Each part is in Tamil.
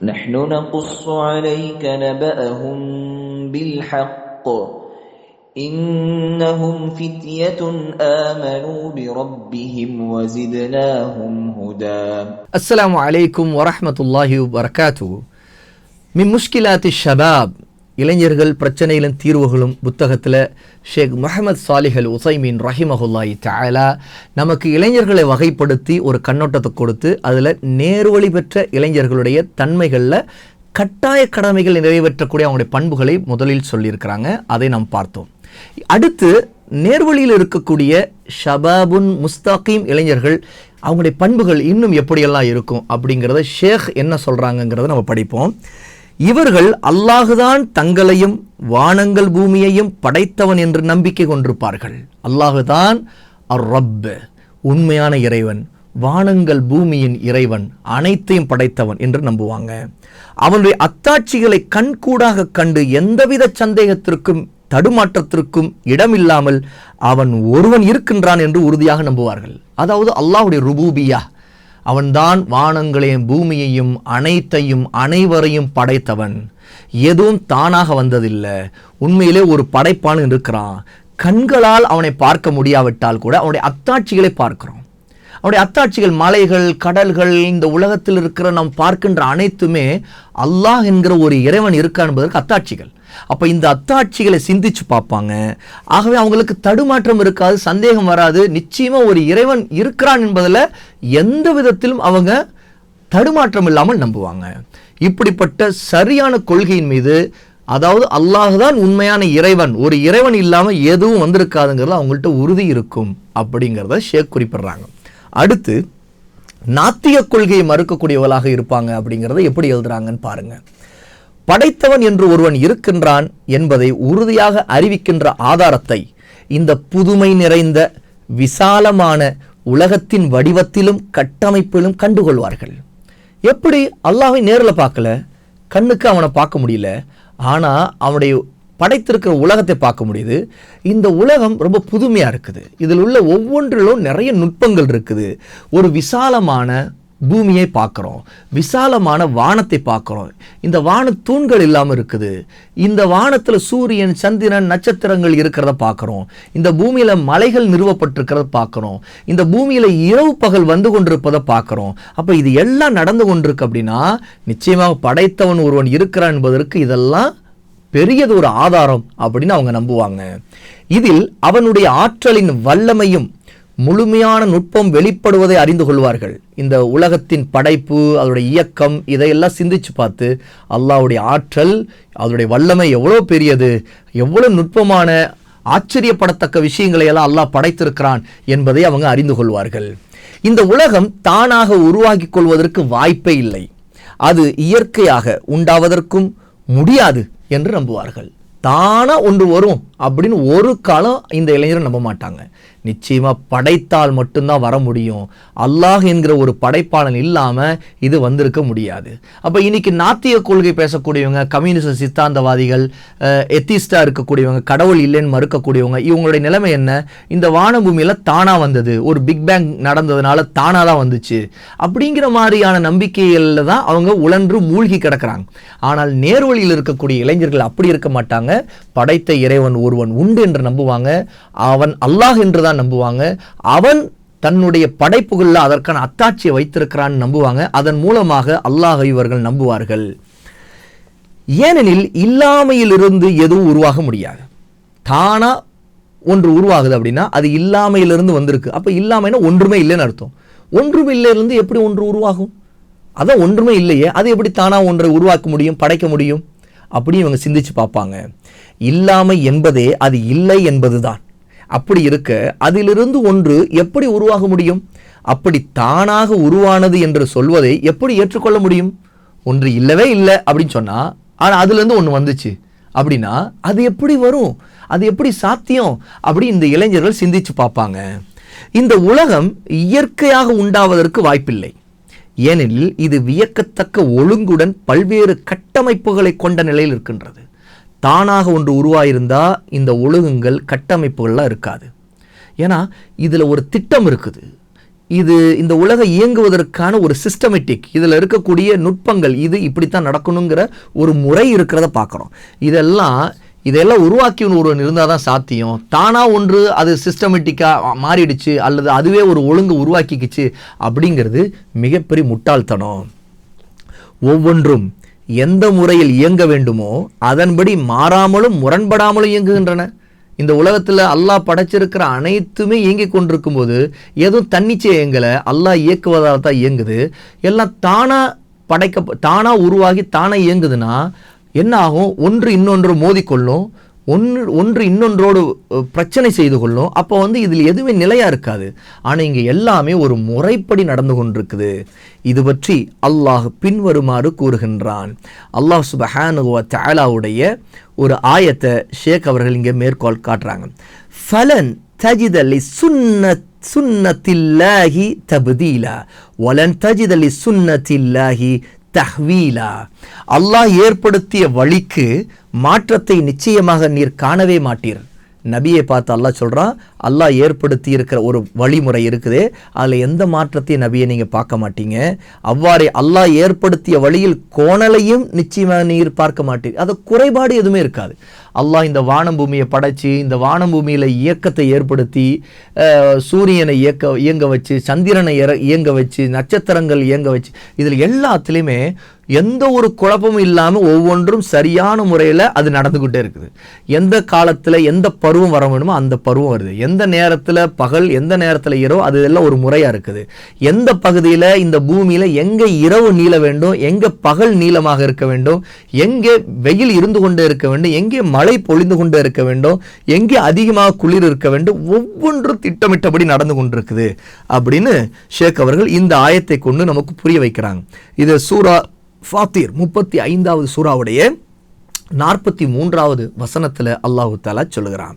نحن نقص عليك نبأهم بالحق. إنهم فتية آمنوا بربهم وزدناهم هدى. السلام عليكم ورحمة الله وبركاته. من مشكلات الشباب இளைஞர்கள் பிரச்சனைகளும் தீர்வுகளும் புத்தகத்தில் ஷேக் முகமது சாலிஹல் உசைமீன் ரஹிமஹுல்லாயி தாலா நமக்கு இளைஞர்களை வகைப்படுத்தி ஒரு கண்ணோட்டத்தை கொடுத்து அதில் நேர்வழி பெற்ற இளைஞர்களுடைய தன்மைகளில் கட்டாய கடமைகள் நிறைவேற்றக்கூடிய அவங்களுடைய பண்புகளை முதலில் சொல்லியிருக்கிறாங்க. அதை நாம் பார்த்தோம். அடுத்து நேர்வழியில் இருக்கக்கூடிய ஷபாபுன் முஸ்தாகீம் இளைஞர்கள் அவங்களுடைய பண்புகள் இன்னும் எப்படியெல்லாம் இருக்கும் அப்படிங்கிறத ஷேக் என்ன சொல்கிறாங்கங்கிறத நம்ம படிப்போம். இவர்கள் அல்லாஹுதான் தங்களையும் வானங்கள் பூமியையும் படைத்தவன் என்று நம்பிக்கை கொண்டிருப்பார்கள். அல்லாஹுதான் அர் ரப் உண்மையான இறைவன் வானங்கள் பூமியின் இறைவன் அனைத்தையும் படைத்தவன் என்று நம்புவாங்க. அவனுடைய அத்தாட்சிகளை கண்கூடாக கண்டு எந்தவித சந்தேகத்திற்கும் தடுமாற்றத்திற்கும் இடமில்லாமல் அவன் ஒருவன் இருக்கின்றான் என்று உறுதியாக நம்புவார்கள். அதாவது அல்லாஹுடைய ருபூபியா அவன்தான் வானங்களையும் பூமியையும் அனைத்தையும் அனைவரையும் படைத்தவன். எதுவும் தானாக வந்ததில்லை. உண்மையிலே ஒரு படைப்பான் இருக்கிறான். கண்களால் அவனை பார்க்க முடியாவிட்டால் கூட அவனுடைய அத்தாட்சிகளை பார்க்கிறோம். அவனுடைய அத்தாட்சிகள் மலைகள் கடல்கள் இந்த உலகத்தில் இருக்கிற நாம் பார்க்கின்ற அனைத்துமே அல்லாஹ் என்கிற ஒரு இறைவன் இருக்கா என்பதற்கு அத்தாட்சிகள். அப்போ இந்த அத்தாட்சிகளை சிந்திச்சு பார்ப்பாங்க. ஆகவே அவங்களுக்கு தடுமாற்றம் இருக்காது சந்தேகம் வராது. நிச்சயமா ஒரு இறைவன் இருக்கிறான் என்பதில் எந்த விதத்திலும் அவங்க தடுமாற்றம் இல்லாமல் நம்புவாங்க. இப்படிப்பட்ட சரியான கொள்கையின் மீது அதாவது அல்லாஹ் தான் உண்மையான இறைவன் ஒரு இறைவன் இல்லாமல் எதுவும் வந்திருக்காதுங்கிறது அவங்கள்ட்ட உறுதி இருக்கும் அப்படிங்கிறத ஷேக் குறிப்பிடுறாங்க. அடுத்து நாத்திய கொள்கையை மறுக்கக்கூடியவர்களாக இருப்பாங்க அப்படிங்கிறத எப்படி எழுதுறாங்கன்னு பாருங்க. படைத்தவன் என்று ஒருவன் இருக்கின்றான் என்பதை உறுதியாக அறிவிக்கின்ற ஆதாரத்தை இந்த புதுமை நிறைந்த விசாலமான உலகத்தின் வடிவத்திலும் கட்டமைப்பிலும் கண்டுகொள்வார்கள். எப்படி அல்லாஹை நேரில் பார்க்கல? கண்ணுக்கு அவனை பார்க்க முடியல. ஆனால் அவனுடைய படைத்திருக்கிற உலகத்தை பார்க்க முடியுது. இந்த உலகம் ரொம்ப புதுமையாக இருக்குது. இதில் உள்ள ஒவ்வொன்றிலும் நிறைய நுட்பங்கள் இருக்குது. ஒரு விசாலமான பூமியை பார்க்குறோம். விசாலமான வானத்தை பார்க்குறோம். இந்த வான தூண்கள் இல்லாமல் இருக்குது. இந்த வானத்தில் சூரியன் சந்திரன் நட்சத்திரங்கள் இருக்கிறத பார்க்குறோம். இந்த பூமியில் மலைகள் நிறுவப்பட்டிருக்கிறத பார்க்குறோம். இந்த பூமியில் இரவு பகல் வந்து கொண்டிருப்பதை பார்க்குறோம். அப்போ இது எல்லாம் நடந்து கொண்டிருக்கு அப்படின்னா நிச்சயமாக படைத்தவன் ஒருவன் இருக்கிறான் என்பதற்கு இதெல்லாம் பெரியது ஒரு ஆதாரம் அப்படின்னு அவங்க நம்புவாங்க. இதில் அவனுடைய ஆற்றலின் வல்லமையும் முழுமையான நுட்பம் வெளிப்படுவதை அறிந்து கொள்வார்கள். இந்த உலகத்தின் படைப்பு அதோடைய இயக்கம் இதையெல்லாம் சிந்திச்சு பார்த்து அல்லாவுடைய ஆற்றல் அதோடைய வல்லமை எவ்வளோ பெரியது எவ்வளோ நுட்பமான ஆச்சரியப்படத்தக்க விஷயங்களை எல்லாம் அல்லாஹ் படைத்திருக்கிறான் என்பதை அவங்க அறிந்து கொள்வார்கள். இந்த உலகம் தானாக உருவாக்கி கொள்வதற்கு வாய்ப்பே இல்லை. அது இயற்கையாக உண்டாவதற்கும் முடியாது என்று நம்புவார்கள். தானா ஒன்று வரும் அப்படின்னு ஒரு காலம் இந்த இளைஞரை நம்ப மாட்டாங்க. நிச்சயமாக படைத்தால் மட்டும்தான் வர முடியும். அல்லாஹ் என்கிற ஒரு படைப்பாளன் இல்லாமல் இது வந்திருக்க முடியாது. அப்போ இன்னைக்கு நாத்திய கொள்கை பேசக்கூடியவங்க கம்யூனிஸ்ட் சித்தாந்தவாதிகள் எத்திஸ்டாக இருக்கக்கூடியவங்க கடவுள் இல்லைன்னு மறுக்கக்கூடியவங்க இவங்களுடைய நிலைமை என்ன? இந்த வானபூமியில் தானாக வந்தது. ஒரு பிக் பேங் நடந்ததுனால தானாக தான் வந்துச்சு. அப்படிங்கிற மாதிரியான நம்பிக்கைகளில் தான் அவங்க உழன்று மூழ்கி கிடக்கிறாங்க. ஆனால் நேர்வழியில் இருக்கக்கூடிய இளைஞர்கள் அப்படி இருக்க மாட்டாங்க. படைத்த இறைவன் ஒருவன் உண்டு என்று நம்புவாங்க. அவன் அல்லாஹ் என்று தான் தான் நம்புவாங்க. அவன் தன்னுடைய படைப்புகளில் அதற்கான அத்தாட்சியை வைத்திருக்கிறான்னு நம்புவாங்க. அதன் மூலமாக அல்லாஹ் இவர்கள் நம்புவார்கள். ஏனெனில் இல்லாமையிலிருந்து எதுவும் உருவாக முடியாது. தானாக ஒன்று உருவாகுது அப்படின்னா அது இல்லாமையிலிருந்து வந்திருக்கு. அப்போ இல்லாமைன்னா ஒன்றுமே இல்லைன்னு அர்த்தம். ஒன்றும் இல்லையிலிருந்து எப்படி ஒன்று உருவாகும்? அதான் ஒன்றுமே இல்லையே. அது எப்படி தானாக ஒன்றை உருவாக்க முடியும் படைக்க முடியும்? அப்படின்னு இவங்க சிந்திச்சு பார்ப்பாங்க. இல்லாமை என்பதே அது இல்லை என்பது தான் அப்படி இருக்க அதிலிருந்து ஒன்று எப்படி உருவாக முடியும்? அப்படி தானாக உருவானது என்று சொல்வதை எப்படி ஏற்றுக்கொள்ள முடியும்? ஒன்று இல்லவே இல்லை அப்படின்னு சொன்னால் ஆனால் அதுலேருந்து ஒன்று வந்துச்சு. அப்படின்னா அது எப்படி வரும்? அது எப்படி சாத்தியம்? அப்படி இந்த இளைஞர்கள் சிந்திச்சு பார்ப்பாங்க. இந்த உலகம் இயற்கையாக உண்டாவதற்கு வாய்ப்பில்லை. ஏனெனில் இது வியக்கத்தக்க ஒழுங்குடன் பல்வேறு கட்டமைப்புகளை கொண்ட நிலையில் இருக்கின்றது. தானாக ஒன்று உருவாயிருந்தா இந்த ஒழுங்குகள் கட்டமைப்புகள்லாம் இருக்காது. ஏன்னா இதில் ஒரு திட்டம் இருக்குது. இது இந்த உலகம் இயங்குவதற்கான ஒரு சிஸ்டமேட்டிக் இதில் இருக்கக்கூடிய நுட்பங்கள் இது இப்படித்தான் நடக்கணுங்கிற ஒரு முறை இருக்கிறத பார்க்குறோம். இதெல்லாம் இதெல்லாம் உருவாக்கி ஒருவன் இருந்தால் தான் சாத்தியம். தானாக ஒன்று அது சிஸ்டமேட்டிக்காக மாறிடுச்சு அல்லது அதுவே ஒரு ஒழுங்கு உருவாக்கிக்கிச்சு அப்படிங்கிறது மிகப்பெரிய முட்டாள்தனம். ஒவ்வொன்றும் எந்த முறையில் இயங்க வேண்டுமோ அதன்படி மாறாமலும் முரண்படாமலும் இயங்குகின்றன. இந்த உலகத்தில் அல்லாஹ் படைச்சிருக்கிற அனைத்துமே இயங்கிக் கொண்டிருக்கும் போது எதுவும் தன்னிச்சை இயங்கலை அல்லாஹ் இயக்குவதால் தான் இயங்குது. எல்லாம் தானாக படைக்க தானாக உருவாகி தானாக இயங்குதுன்னா என்ன ஆகும்? ஒன்று இன்னொன்று மோதிக்கொள்ளும். ஒன்று ஒன்று இன்னொன்றோடு பிரச்சனை செய்து கொள்ளும். அப்போ வந்து இதில் எதுவுமே நிலையாக இருக்காது. ஆனால் இங்கே எல்லாமே ஒரு முறைப்படி நடந்து கொண்டிருக்குது. இது பற்றி அல்லாஹ் பின்வருமாறு கூறுகின்றான். அல்லாஹ் சுபஹானுவ தாலாவுடைய ஒரு ஆயத்தை ஷேக் அவர்கள் இங்கே மேற்கோள் காட்டுறாங்க. ஃபலன் தஜிதலி சுன்னத் சுன்னத்தில்லாஹி தபுதீலா. ஒலன் தஜிதலி சுன்னத்தில்லாஹி தஹ்வீலா. அல்லாஹ் ஏற்படுத்திய வழிக்கு மாற்றத்தை நிச்சயமாக நீர் காணவே மாட்டீர். நபியை பார்த்து அல்லாஹ் சொல்கிறான் அல்லாஹ் ஏற்படுத்தி இருக்கிற ஒரு வழிமுறை இருக்குது. அதில் எந்த மாற்றத்தையும் நபியை நீங்கள் பார்க்க மாட்டீங்க. அவ்வாறே அல்லாஹ் ஏற்படுத்திய வழியில் கோணலையும் நிச்சயமாக நீர் பார்க்க மாட்டீர் அது குறைபாடு எதுவுமே இருக்காது. அல்லாஹ் இந்த வானம் பூமியை படைச்சி இந்த வானம் பூமியில் இயக்கத்தை ஏற்படுத்தி சூரியனை இயக்க இயங்க வச்சு சந்திரனை இற- இயங்க வச்சு நட்சத்திரங்கள் இயங்க வச்சு இதில் எல்லாத்துலேயுமே எந்த ஒரு குழப்பமும் இல்லாமல் ஒவ்வொன்றும் சரியான முறையில் அது நடந்துக்கிட்டே இருக்குது. எந்த காலத்தில் எந்த பருவம் வர வேணுமோ அந்த பருவம் வருது. எந்த நேரத்தில் பகல் எந்த நேரத்தில் இரவு அது எல்லாம் ஒரு முறையாக இருக்குது. எந்த பகுதியில் இந்த பூமியில் எங்கே இரவு நீள வேண்டும் எங்கே பகல் நீளமாக இருக்க வேண்டும் எங்கே வெயில் இருந்து கொண்டே இருக்க வேண்டும் எங்கே மழை பொழிந்து கொண்டே இருக்க வேண்டும் எங்கே அதிகமாக குளிர் இருக்க வேண்டும் ஒவ்வொன்றும் திட்டமிட்டபடி நடந்து கொண்டிருக்குது. அப்படின்னு ஷேக் அவர்கள் இந்த ஆயத்தை கொண்டு நமக்கு புரிய வைக்கிறாங்க. இது சூரா ஃபாத்திர் முப்பத்தி ஐந்தாவது சூறாவுடைய நாற்பத்தி மூன்றாவது வசனத்தில் அல்லாஹு தாலா சொல்லுகிறான்.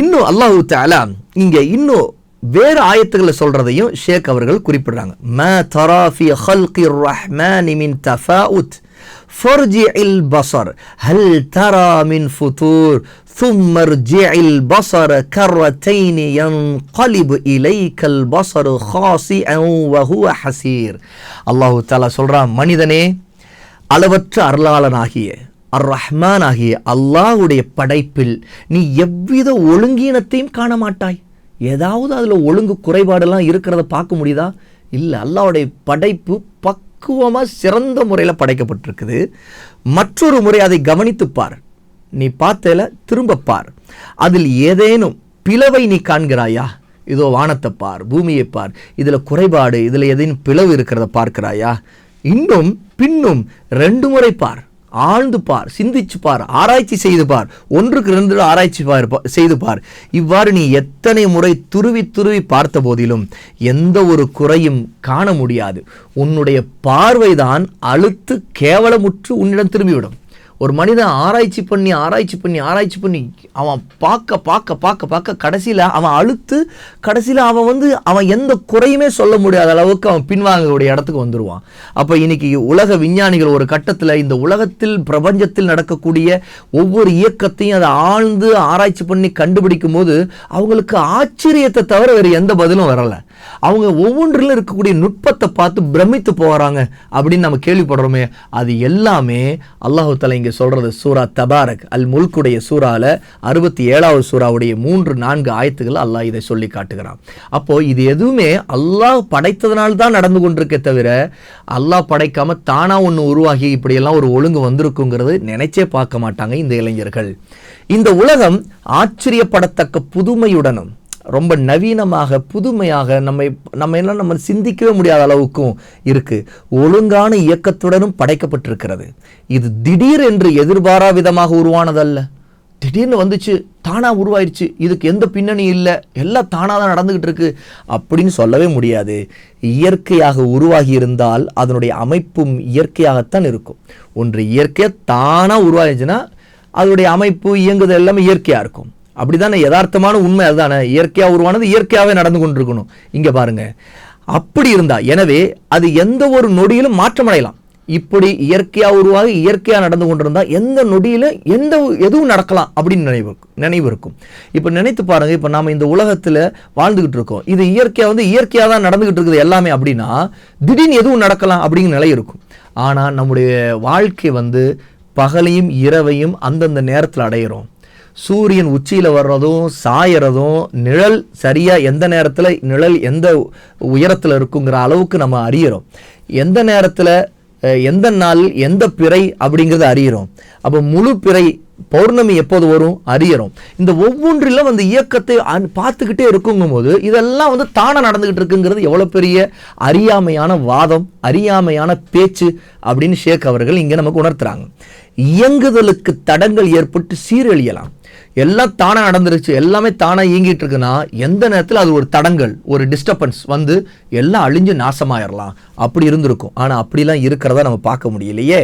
இன்னும் அல்லாஹு தாலா இங்கே இன்னும் வேறு ஆயத்துக்களை சொல்கிறதையும் ஷேக் அவர்கள் குறிப்பிடுறாங்க. ம தராஃபி ஹல்கி ரஹ்மான் தஃபாவுத் من تفاؤت فارجع البصر هل ترى من فطور ثم ارجع البصر كرتين ينقلب إليك البصر خاسئا وهو حسير அல்லாஹு தாலா சொல்றான் மனிதனே அளவற்ற அருளாளனாகிய அர் ரஹ்மான் ஆகிய அல்லாஹ்வுடைய படைப்பில் நீ எவ்வித ஒழுங்கீனத்தையும் காண மாட்டாய் ஏதாவது அதில் ஒழுங்கு குறைபாடெல்லாம் இருக்கிறத பார்க்க முடியுதா இல்லை அல்லாஹ்வுடைய படைப்பு பக்குவமாக சிறந்த முறையில் படைக்கப்பட்டிருக்குது. மற்றொரு முறை அதை கவனித்துப் பார். நீ பார்த்தேல திரும்ப பார். அதில் ஏதேனும் பிளவை நீ காண்கிறாயா? இதோ வானத்தை பார் பூமியை பார் இதில் குறைபாடு இதில் ஏதேனும் பிளவு இருக்கிறத பார்க்கிறாயா? இன்னும் பின்னும் ரெண்டு முறை பார். ஆழ்ந்து பார் சிந்திச்சு பார் ஆராய்ச்சி செய்து பார். ஒன்றுக்கு ரெண்டு ஆராய்ச்சி பார் பா- செய்து பார். இவ்வாறு நீ எத்தனை முறை துருவி துருவி பார்த்த போதிலும் எந்த ஒரு குறையும் காண முடியாது. உன்னுடைய பார்வைதான் அழுத்து கேவலமுற்று உன்னிடம் திரும்பிவிடும். ஒரு மனிதன் ஆராய்ச்சி பண்ணி ஆராய்ச்சி பண்ணி ஆராய்ச்சி பண்ணி அவன் பார்க்க பார்க்க பார்க்க பார்க்க கடைசியில் அவன் அழுத்து கடைசியில் அவன் வந்து அவன் எந்த குறையுமே சொல்ல முடியாத அளவுக்கு அவன் பின்வாங்கக்கூடிய இடத்துக்கு வந்துடுவான் அப்போ இன்னைக்கு உலக விஞ்ஞானிகள் ஒரு கட்டத்தில் இந்த உலகத்தில் பிரபஞ்சத்தில் நடக்கக்கூடிய ஒவ்வொரு இயக்கத்தையும் அதை ஆழ்ந்து ஆராய்ச்சி பண்ணி கண்டுபிடிக்கும் போது அவங்களுக்கு ஆச்சரியத்தை தவிர வேறு எந்த பதிலும் வரலை. அவங்க ஒவ்வொன்றிலும் இருக்கக்கூடிய நுட்பத்தை பார்த்து பிரமித்து போகிறாங்க அப்படின்னு நம்ம கேள்விப்படுறோமே. அது எல்லாமே அல்லாஹு தலை இங்கே சொல்றது சூரா தபாரக் அல் முல்குடைய சூறால அறுபத்தி ஏழாவது சூறாவுடைய மூன்று நான்கு ஆயத்துகள் அல்லாஹ் இதை சொல்லி காட்டுகிறான். அப்போ இது எதுவுமே அல்லாஹ் படைத்ததுனால தான் நடந்து கொண்டிருக்கே தவிர அல்லாஹ் படைக்காம தானா ஒன்று உருவாகி இப்படியெல்லாம் ஒரு ஒழுங்கு வந்திருக்குங்கிறது நினைச்சே பார்க்க மாட்டாங்க இந்த இளைஞர்கள். இந்த உலகம் ஆச்சரியப்படத்தக்க புதுமையுடனும் ரொம்ப நவீனமாக புதுமையாக நம்மை நம்ம எல்லாம் நம்ம சிந்திக்கவே முடியாத அளவுக்கும் இருக்குது ஒழுங்கான இயக்கத்துடனும் படைக்கப்பட்டிருக்கிறது. இது திடீர் என்று எதிர்பாரா விதமாக உருவானதல்ல. திடீர்னு வந்துச்சு தானா உருவாயிருச்சு இதுக்கு எந்த பின்னணி இல்லை எல்லாம் தானாக தான் நடந்துக்கிட்டு இருக்கு அப்படின்னு சொல்லவே முடியாது. இயற்கையாக உருவாகி இருந்தால் அதனுடைய அமைப்பும் இயற்கையாகத்தான் இருக்கும். ஒன்று இயற்கையாக தானாக உருவாயிருச்சுன்னா அதனுடைய அமைப்பு இயங்குதல் எல்லாமே இயற்கையாக இருக்கும். அப்படிதானே யதார்த்தமான உண்மை அதுதானே. இயற்கையாக உருவானது இயற்கையாகவே நடந்து கொண்டிருக்கணும். இங்கே பாருங்கள் அப்படி இருந்தா எனவே அது எந்த ஒரு நொடியிலும் மாற்றமடையலாம். இப்படி இயற்கையாக உருவாகி இயற்கையாக நடந்து கொண்டிருந்தால் எந்த நொடியில் எந்த எதுவும் நடக்கலாம் அப்படின்னு நினைவு நினைவு இருக்கும். இப்போ நினைத்து பாருங்கள் இப்போ நாம் இந்த உலகத்தில் வாழ்ந்துக்கிட்டு இருக்கோம். இது இயற்கையாக வந்து இயற்கையாக தான் நடந்துக்கிட்டு இருக்குது எல்லாமே அப்படின்னா திடீர்னு எதுவும் நடக்கலாம் அப்படிங்கிற நிலை இருக்கும். ஆனால் நம்முடைய வாழ்க்கை வந்து பகலையும் இரவையும் அந்தந்த நேரத்தில் அடையிறோம். சூரியன் உச்சியில் வர்றதும் சாயறதும் நிழல் சரியாக எந்த நேரத்தில் நிழல் எந்த உயரத்தில் இருக்குங்கிற அளவுக்கு நம்ம அறியிறோம். எந்த நேரத்தில் எந்த நாள் எந்த பிறை அப்படிங்கிறத அறியிறோம். அப்போ முழு பிறை பௌர்ணமி எப்போது வரும்? அறியறோம். இந்த ஒவ்வொன்றிலும் அந்த இயக்கத்தை அன்- பார்த்துக்கிட்டே இருக்குங்கும் போது இதெல்லாம் வந்து தானே நடந்துக்கிட்டு இருக்குங்கிறது எவ்வளோ பெரிய அறியாமையான வாதம் அறியாமையான பேச்சு அப்படின்னு ஷேக் அவர்கள் இங்கே நமக்கு உணர்த்துறாங்க. இயங்குதலுக்கு தடங்கள் ஏற்பட்டு சீரழியலாம். எல்லாம் தானே நடந்துருச்சு எல்லாமே தானே இயங்கிட்டு இருக்குன்னா எந்த நேரத்தில் அது ஒரு தடங்கள் ஒரு டிஸ்டர்பன்ஸ் வந்து எல்லாம் அழிஞ்சு நாசமாயிரலாம். அப்படி இருந்திருக்கும். ஆனால் அப்படிலாம் இருக்கிறதா நம்ம பார்க்க முடியலையே.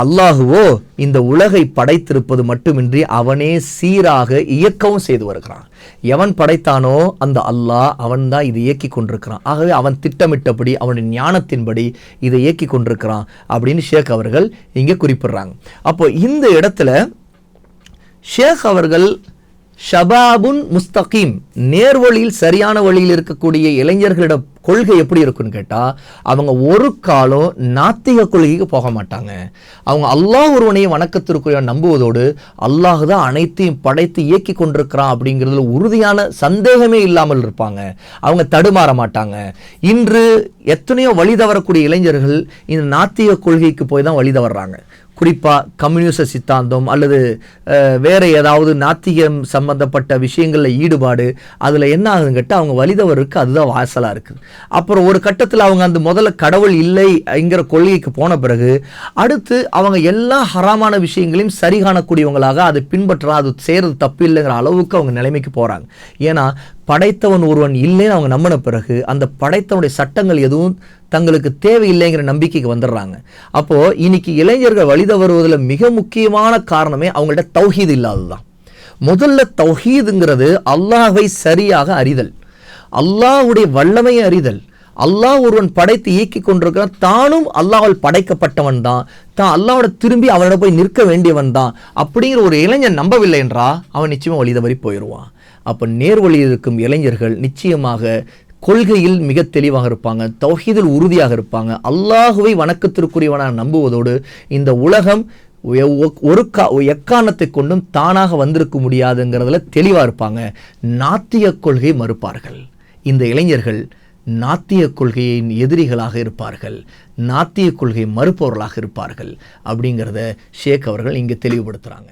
அல்லாஹுவோ இந்த உலகை படைத்திருப்பது மட்டுமின்றி அவனே சீராக இயக்கவும் செய்து வருகிறான். எவன் படைத்தானோ அந்த அல்லாஹ் அவன்தான் இதை இயக்கி கொண்டிருக்கிறான். ஆகவே அவன் திட்டமிட்டபடி அவனுடைய ஞானத்தின்படி இதை இயக்கி கொண்டிருக்கிறான் அப்படின்னு ஷேக் அவர்கள் இங்கே குறிப்பிடுறாங்க. அப்போ இந்த இடத்துல ஷேக் அவர்கள் ஷபாபுன் முஸ்தகீம் நேர்வழியில் சரியான வழியில் இருக்கக்கூடிய இளைஞர்களிட கொள்கை எப்படி இருக்குன்னு கேட்டால் அவங்க ஒரு காலம் நாத்திக கொள்கைக்கு போக மாட்டாங்க. அவங்க அல்லாஹ் ஒருவனையை வணக்கத்திற்குரிய நம்புவதோடு அல்லாஹ் தான் அனைத்தையும் படைத்து இயக்கி கொண்டிருக்கிறான் அப்படிங்கிறதுல உறுதியான சந்தேகமே இல்லாமல் இருப்பாங்க. அவங்க தடுமாற மாட்டாங்க. இன்று எத்தனையோ வழி தவறக்கூடிய இளைஞர்கள் இந்த நாத்திக கொள்கைக்கு போய் தான் வழி தவறாங்க. குறிப்பாக கம்யூனிச சித்தாந்தம் அல்லது வேறு ஏதாவது நாத்திகம் சம்பந்தப்பட்ட விஷயங்களில் ஈடுபாடு அதில் என்ன ஆகுதுன்னு கேட்டால் அவங்க வலிதவருக்கு அதுதான் வாசலாக இருக்குது அப்புறம் ஒரு கட்டத்தில் அவங்க அந்த முதல்ல கடவுள் இல்லைங்கிற கொள்கைக்கு போன பிறகு அடுத்து அவங்க எல்லா ஹராமான விஷயங்களையும் சரி காணக்கூடியவங்களாக அதை பின்பற்றலாம் அது செய்கிறது தப்பு இல்லைங்கிற அளவுக்கு அவங்க நிலைமைக்கு போகிறாங்க ஏன்னா படைத்தவன் ஒருவன் இல்லைன்னு அவங்க நம்பின பிறகு அந்த படைத்தவனுடைய சட்டங்கள் எதுவும் தங்களுக்கு தேவையில்லைங்கிற நம்பிக்கைக்கு வந்துடுறாங்க. அப்போ இன்னைக்கு இளைஞர்கள் வழித வருவதில் மிக முக்கியமான காரணமே அவங்கள்ட்ட தௌஹீது இல்லாததுதான். முதல்ல தௌஹீதுங்கிறது அல்லாஹை சரியாக அறிதல். அல்லாஹ்வுடைய வல்லமையை அறிதல். அல்லாஹ் ஒருவன் படைத்து இயக்கி கொண்டிருக்கிறான் தானும் அல்லாஹால் படைக்கப்பட்டவன் தான். தான் அல்லாவோட திரும்பி அவனிடம் போய் நிற்க வேண்டியவன் தான். அப்படிங்கிற ஒரு இளைஞன் நம்பவில்லை என்றா அவன் நிச்சயமா வழித தவறி போயிடுவான். அப்போ நேர்வழியில் இருக்கும் இளைஞர்கள் நிச்சயமாக கொள்கையில் மிக தெளிவாக இருப்பாங்க தௌஹீதில் உறுதியாக இருப்பாங்க. அல்லாஹுவை வணக்கத்திற்குரியவனாக நம்புவதோடு இந்த உலகம் ஒரு கா எக்காரணத்தை கொண்டும் தானாக வந்திருக்க முடியாதுங்கிறதுல தெளிவாக இருப்பாங்க. நாத்திய கொள்கை மறுப்பார்கள். இந்த இளைஞர்கள் நாத்திய கொள்கையின் எதிரிகளாக இருப்பார்கள். நாத்திய கொள்கை மறுப்பவர்களாக இருப்பார்கள். அப்படிங்கிறத ஷேக் அவர்கள் இங்கே தெளிவுபடுத்துகிறாங்க